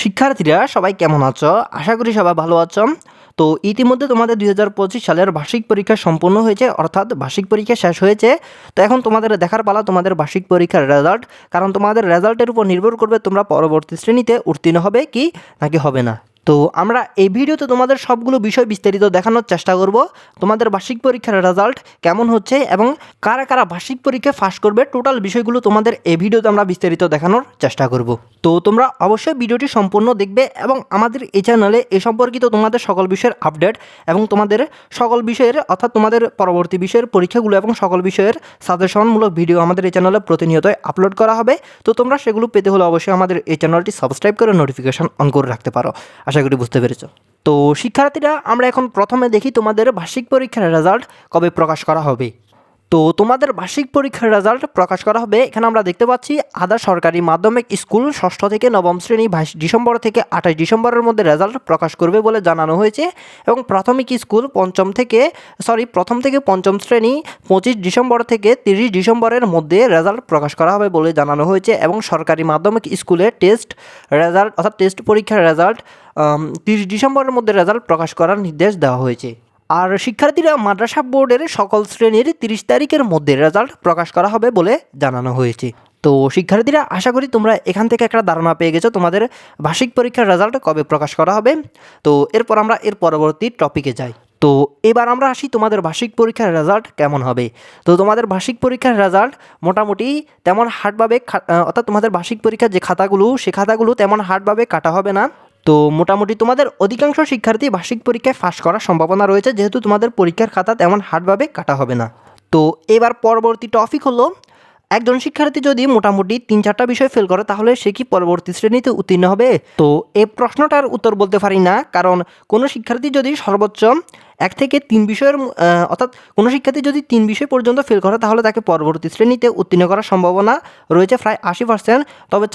শিক্ষার্থীরা, সবাই কেমন আছো? আশা করি সবাই ভালো আছো। তো ইতিমধ্যে তোমাদের দুই হাজার পঁচিশ সালের বার্ষিক পরীক্ষা সম্পন্ন হয়েছে, অর্থাৎ বার্ষিক পরীক্ষা শেষ হয়েছে। তো এখন তোমাদের দেখার পালা তোমাদের বার্ষিক পরীক্ষার রেজাল্ট কারণ তোমাদের রেজাল্টের উপর নির্ভর করবে তোমরা পরবর্তী শ্রেণীতে উত্তীর্ণ হবে কি, নাকি হবে না। তো আমরা এই ভিডিওতে তোমাদের সবগুলো বিষয় বিস্তারিত দেখানোর চেষ্টা করব। তোমাদের বার্ষিক পরীক্ষার রেজাল্ট কেমন হচ্ছে এবং কারা কারা বার্ষিক পরীক্ষা ফাঁস করবে টোটাল বিষয়গুলো তোমাদের এই ভিডিওতে আমরা বিস্তারিত দেখানোর চেষ্টা করব। তো তোমরা অবশ্যই ভিডিওটি সম্পূর্ণ দেখবে এবং আমাদের এই চ্যানেলে এ সম্পর্কিত তোমাদের সকল বিষয়ের আপডেট এবং তোমাদের সকল বিষয়ের অর্থাৎ তোমাদের পরবর্তী বিষয়ের পরীক্ষাগুলো এবং সকল বিষয়ের সাজেশনমূলক ভিডিও আমাদের এই চ্যানেলে প্রতিনিয়তই আপলোড করা হবে। তো তোমরা সেগুলো পেতে হলে অবশ্যই আমাদের এই চ্যানেলটি সাবস্ক্রাইব করে নোটিফিকেশন অন করে রাখতে পারো। আশা করি বুঝতে পেরেছ। তো শিক্ষার্থীরা, আমরা এখন প্রথমে দেখি তোমাদের বার্ষিক পরীক্ষার রেজাল্ট কবে প্রকাশ করা হবে। তো তোমাদের বার্ষিক পরীক্ষার রেজাল্ট প্রকাশ করা হবে। এখানে আমরা দেখতে পাচ্ছি আদা সরকারি মাধ্যমিক স্কুল ষষ্ঠ থেকে নবম শ্রেণি বাইশ ডিসেম্বর থেকে আঠাশ ডিসেম্বরের মধ্যে রেজাল্ট প্রকাশ করবে বলে জানানো হয়েছে এবং প্রাথমিক স্কুল পঞ্চম থেকে সরি প্রথম থেকে পঞ্চম শ্রেণি পঁচিশ ডিসেম্বর থেকে তিরিশ ডিসেম্বরের মধ্যে রেজাল্ট প্রকাশ করা হবে বলে জানানো হয়েছে এবং সরকারি মাধ্যমিক স্কুলে টেস্ট রেজাল্ট অর্থাৎ টেস্ট পরীক্ষার রেজাল্ট তিরিশ ডিসেম্বরের মধ্যে রেজাল্ট প্রকাশ করার নির্দেশ দেওয়া হয়েছে। আর শিক্ষার্থীরা মাদ্রাসা বোর্ডের সকল শ্রেণির তিরিশ তারিখের মধ্যে রেজাল্ট প্রকাশ করা হবে বলে জানানো হয়েছে। তো শিক্ষার্থীরা, আশা করি তোমরা এখান থেকে একটা ধারণা পেয়ে গেছো তোমাদের বার্ষিক পরীক্ষার রেজাল্ট কবে প্রকাশ করা হবে। তো এরপর আমরা এর পরবর্তী টপিকে যাই। তো এবার আমরা আসি তোমাদের বার্ষিক পরীক্ষার রেজাল্ট কেমন হবে। তো তোমাদের বার্ষিক পরীক্ষার রেজাল্ট মোটামুটি তেমন হার্ডভাবে অর্থাৎ তোমাদের বার্ষিক পরীক্ষার যে খাতাগুলো, সে খাতাগুলো তেমন হার্ডভাবে কাটা হবে না। তো মোটামুটি তোমাদের অধিকাংশ শিক্ষার্থী বার্ষিক পরীক্ষায় ফাঁস করার সম্ভাবনা রয়েছে, যেহেতু তোমাদের পরীক্ষার খাতা তেমন হার্ডভাবে কাটা হবে না। তো এবার পরবর্তী টপিক হলো, একজন শিক্ষার্থী যদি মোটামুটি তিন চারটা বিষয় ফেল করে, তাহলে সে কি পরবর্তী শ্রেণীতে উত্তীর্ণ হবে? তো এই প্রশ্নটার উত্তর বলতে পারি না, কারণ কোনো শিক্ষার্থী যদি সর্বোচ্চ এক থেকে তিন বিষয়ের অর্থাৎ কোনো শিক্ষার্থী যদি তিন বিষয় পর্যন্ত ফেল করে, তাহলে তাকে পরবর্তী শ্রেণীতে উত্তীর্ণ করার সম্ভাবনা রয়েছে প্রায় আশি পার্সেন্ট তবে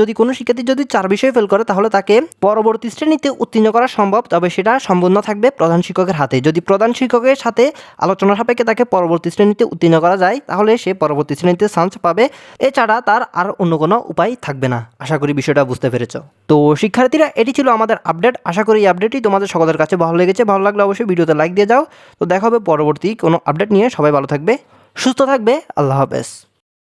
যদি কোনো শিক্ষার্থী যদি চার বিষয়ে ফেল করে, তাহলে তাকে পরবর্তী শ্রেণীতে উত্তীর্ণ করা সম্ভব। তবে সেটা সম্পূর্ণ থাকবে প্রধান শিক্ষকের হাতে। যদি প্রধান শিক্ষকের সাথে আলোচনা সাপেক্ষে তাকে পরবর্তী শ্রেণীতে উত্তীর্ণ করা যায়, তাহলে সে পরবর্তী শ্রেণীতে চান্স পাবে। এছাড়া তার আর অন্য কোনো উপায় থাকবে না। আশা করি বিষয়টা বুঝতে পেরেছ। তো শিক্ষার্থীরা, এটি ছিল আমাদের আপডেট আশা করি এই আপডেটটি তোমাদের সকলের কাছে ভালো লেগেছে। ভালো লাগলে অবশ্যই ভিডিওতে লাইক দিয়ে যাও। তো দেখা হবে পরবর্তী কোনো আপডেট নিয়ে। সবাই ভালো থাকবে, সুস্থ থাকবে, আল্লাহ হাফেজ।